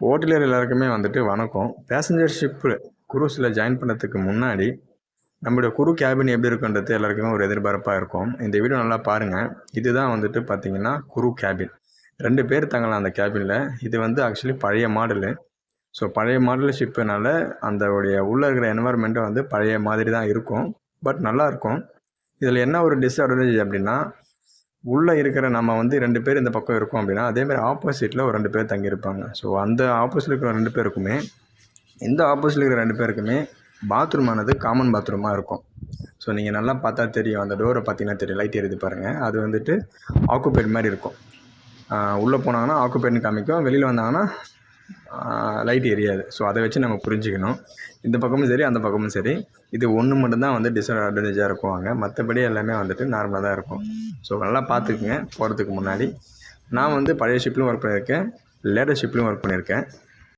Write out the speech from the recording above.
ஓட்டுநர் எல்லாருக்குமே வந்துட்டு வணக்கம். பேசஞ்சர் ஷிப்பு குரூஸில் ஜாயின் பண்ணுறதுக்கு முன்னாடி நம்மளுடைய குரு கேபின் எப்படி இருக்குன்றது எல்லாருக்குமே ஒரு எதிர்பார்ப்பாக இருக்கும். இந்த வீடியோ நல்லா பாருங்கள் இதுதான் வந்துட்டு பார்த்தீங்கன்னா குரு கேபின் ரெண்டு பேர் தங்கலாம் அந்த கேபினில் இது வந்து ஆக்சுவலி பழைய மாடலு ஸோ பழைய மாடல் ஷிப்புனால அந்த உடைய உள்ளே இருக்கிற என்வரன்மெண்ட்டும் வந்து பழைய மாதிரி தான் இருக்கும் பட் நல்லாயிருக்கும் இதில் என்ன ஒரு டிஸ்அட்வான்டேஜ் அப்படின்னா உள்ளே இருக்கிற நம்ம வந்து ரெண்டு பேர் இந்த பக்கம் இருக்கோம் அப்படின்னா அதேமாதிரி ஆப்போசிட்டில் ஒரு ரெண்டு பேர் தங்கியிருப்பாங்க. ஸோ அந்த ஆப்போசிட்டில் இருக்கிற ரெண்டு பேருக்குமே இந்த ஆப்போசிட்டில் இருக்கிற ரெண்டு பேருக்குமே பாத்ரூம் ஆனது காமன் பாத்ரூமாக இருக்கும். ஸோ நீங்கள் நல்லா பார்த்தா தெரியும். அந்த டோரை பார்த்தீங்கன்னா தெரியும். லைட் எரியுது பாருங்கள் அது வந்துட்டு ஆக்குபைட் மாதிரி இருக்கும். உள்ளே போனாங்கன்னா ஆக்குபைட்னு காமிக்கும். வெளியில் வந்தாங்கன்னா லைட் எரியாது. ஸோ அதை வச்சு நம்ம புரிஞ்சுக்கணும். இந்த பக்கமும் சரி அந்த பக்கமும் சரி. இது ஒன்று மட்டும்தான் வந்து டிஸ்அட்வான்டேஜாக இருக்குவாங்க. மற்றபடி எல்லாமே வந்துட்டு நார்மலாக தான் இருக்கும். ஸோ நல்லா பார்த்துக்குங்க. போகிறதுக்கு முன்னாடி. நான் வந்து பழைய ஷிப்லையும் ஒர்க் பண்ணியிருக்கேன். லேட்டஸ்ட் ஷிப்லையும் ஒர்க் பண்ணியிருக்கேன்.